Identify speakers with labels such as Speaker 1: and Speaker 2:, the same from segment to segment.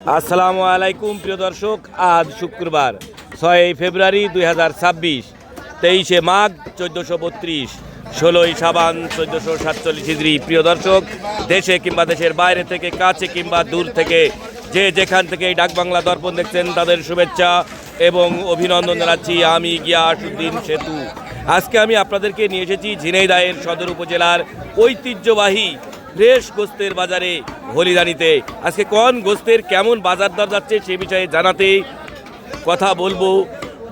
Speaker 1: আসসালামু আলাইকুম, প্রিয় দর্শক। আজ শুক্রবার, ছয় ফেব্রুয়ারি দুই হাজার ছাব্বিশ, তেইশে মাঘ চোদ্দোশো বত্রিশ, ষোলোই সাবান চোদ্দোশো সাতচল্লিশ হিজড়ি। প্রিয় দর্শক, দেশে কিংবা দেশের বাইরে থেকে, কাছে কিংবা দূর থেকে, যে যেখান থেকে এই ডাকবাংলা দর্পণ দেখছেন, তাদের শুভেচ্ছা এবং অভিনন্দন জানাচ্ছি আমি গিয়াসুদ্দিন সেতু। আজকে আমি আপনাদেরকে নিয়ে এসেছি ঝিনাইদায়ের সদর উপজেলার ঐতিহ্যবাহী ফ্রেশ গোস্তের বাজারে হলিদানিতে। আজকে কোন গোস্তের কেমন বাজার দর যাচ্ছে সে বিষয়ে জানাতে কথা বলব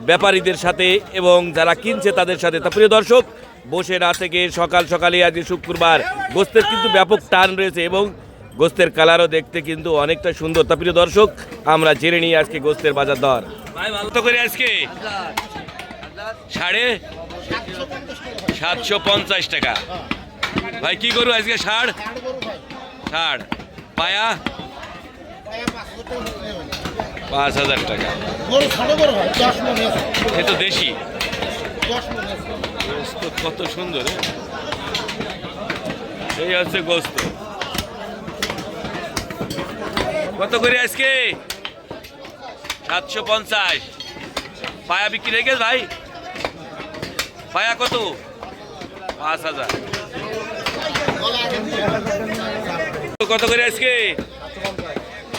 Speaker 1: ব্যাপারীদের সাথে এবং যারা কিনছে তাদের সাথে। তা প্রিয় দর্শক বসে না থেকে সকাল সকালে আজকে শুক্রবার। গোস্তের কিন্তু ব্যাপক টান রয়েছে এবং গোস্তের কালারও দেখতে কিন্তু অনেকটা সুন্দর। তা প্রিয় দর্শক আমরা জেনে নিই আজকে গোস্তের বাজার দর। কত করে আজকে? সাড়ে সাতশো পঞ্চাশ টাকা। ভাই, কি করু আজকে? ষাড়? ষাড়। পায়া? পাঁচ হাজার টাকা। এ তো দেশি। কত সুন্দর এই হচ্ছে গোস্ত। কত করে আজকে? সাতশো পঞ্চাশ। পায়া বিক্রি গেছে ভাই? পায়া কত? পাঁচ হাজার। কত করে আজকে?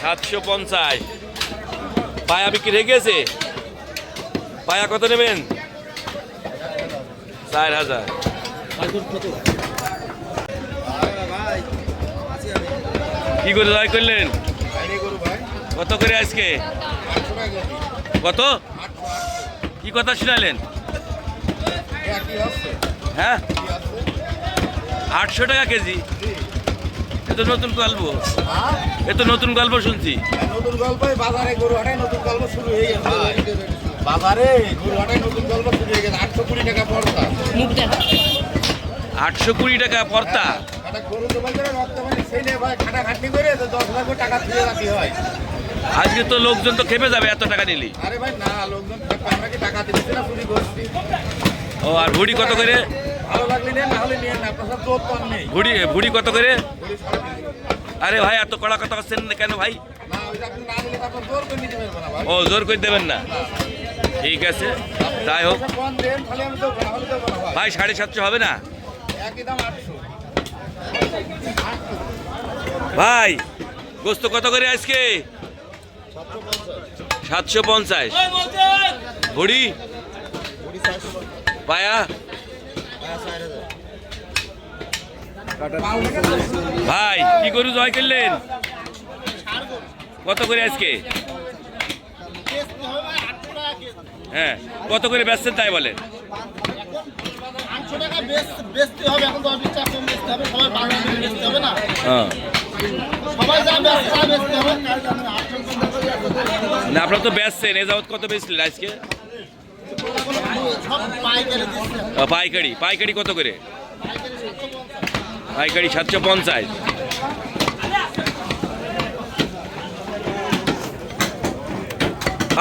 Speaker 1: সাতশো পঞ্চাশ। পায়া বিক্রি হয়ে গেছে? পায়া কত নেবেন? চার হাজার। কি করে জয় করলেন? কত করে আজকে? কত? কি কথা শুনালেন? হ্যাঁ? আটশো টাকা কেজি। এ তো নতুন গল্প। এ তো নতুন গল্প শুনছি।
Speaker 2: নতুন গল্প বাজারে গরু হাটায় নতুন গল্প শুরু হয়ে গেছে। বাজারে গরু হাটায় নতুন গল্প শুরু হয়ে গেছে। আটশো কুড়ি টাকা পড়তা
Speaker 1: আটশো কুড়ি টাকা পর্তা
Speaker 2: করে তো দশ লাখ টাকা হয়।
Speaker 1: আজকে তো লোকজন তো খেপে যাবে এত টাকা নিলি।
Speaker 2: আরে ভাই না লোকজন টাকা দিচ্ছি না চুরি করছি?
Speaker 1: ও আর ভুড়ি কত করে? ভুড়ি ভুড়ি কত করে। আরে ভাই এত কড়া কথা করছেন না কেন ভাই। ও জোর করে দেবেন না। ঠিক আছে যাই হোক।
Speaker 2: ভাই
Speaker 1: সাড়ে সাতশো হবে না? ভাই গোস্ত কত করে আজকে? সাতশো পঞ্চাশ। ভুড়ি? পায়া? ভাই, কি গরু জয় করলেন? কত করে আজকে? হ্যাঁ কত করে বেচছেন তাই বলেন? হ্যাঁ। আপনারা তো বেচছেন, এ যাবত কত বেচলেন আজকে?
Speaker 2: পাইকারি।
Speaker 1: পাইকারি কত করে? পাইকারি সাতশো পঞ্চাশ।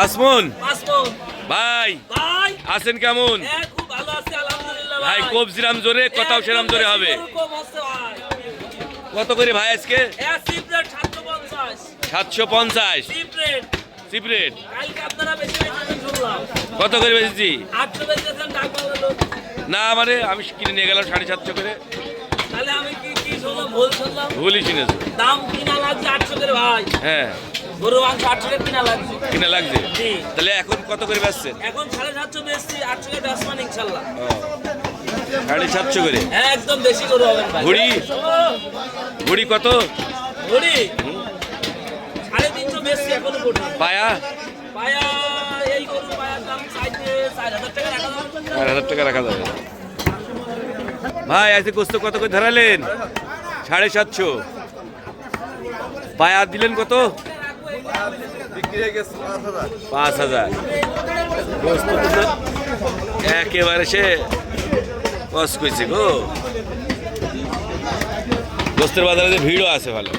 Speaker 1: আসমুন ভাই আছেন কেমন?
Speaker 3: হ্যাঁ খুব ভালো আছি আলহামদুলিল্লাহ
Speaker 1: ভাই কবজিরাম জোরে কথাও সেরাম জোরে হবে। কত করে ভাই আজকে?
Speaker 3: সাতশো পঞ্চাশ।
Speaker 1: সাতশো পঞ্চাশ।
Speaker 3: সিপ্রেট
Speaker 1: কত করে বেচেছি? না মানে আমি কিনে নিয়ে গেলাম সাড়ে সাতশো করে।
Speaker 3: তাহলে আমি কি কি শুনলাম ভুল শুনলাম?
Speaker 1: ভুলই শুনেছো।
Speaker 3: দাম কিনা লাগছে আটশো করে ভাই।
Speaker 1: হ্যাঁ।
Speaker 3: গরু মাংস আটশো করে কিনা লাগছে।
Speaker 1: কিনা লাগছে? তাহলে এখন কত করে বেচছেন?
Speaker 3: এখন সাড়ে সাতশো বেচছি আটশো করে বেচবেন ইনশাল্লাহ
Speaker 1: সাড়ে সাতশো করে?
Speaker 3: হ্যাঁ একদম বেশি গরু ভাই।
Speaker 1: ঘুড়ি? কত?
Speaker 3: ঘুড়ি সাড়ে তিনশো বেচছি এখনও পর্যন্ত
Speaker 1: পায়া
Speaker 3: চার হাজার টাকা রাখা
Speaker 1: যাবে। ভাই আজকে গোস্ত কত করে ধরালেন? সাড়ে সাতশো। পায়া দিলেন কত? পাঁচ হাজার। গোস্ত একেবারে সে কস কইছে গো। গোস্তের বাজারে যে ভিড়ও আছে ভালো।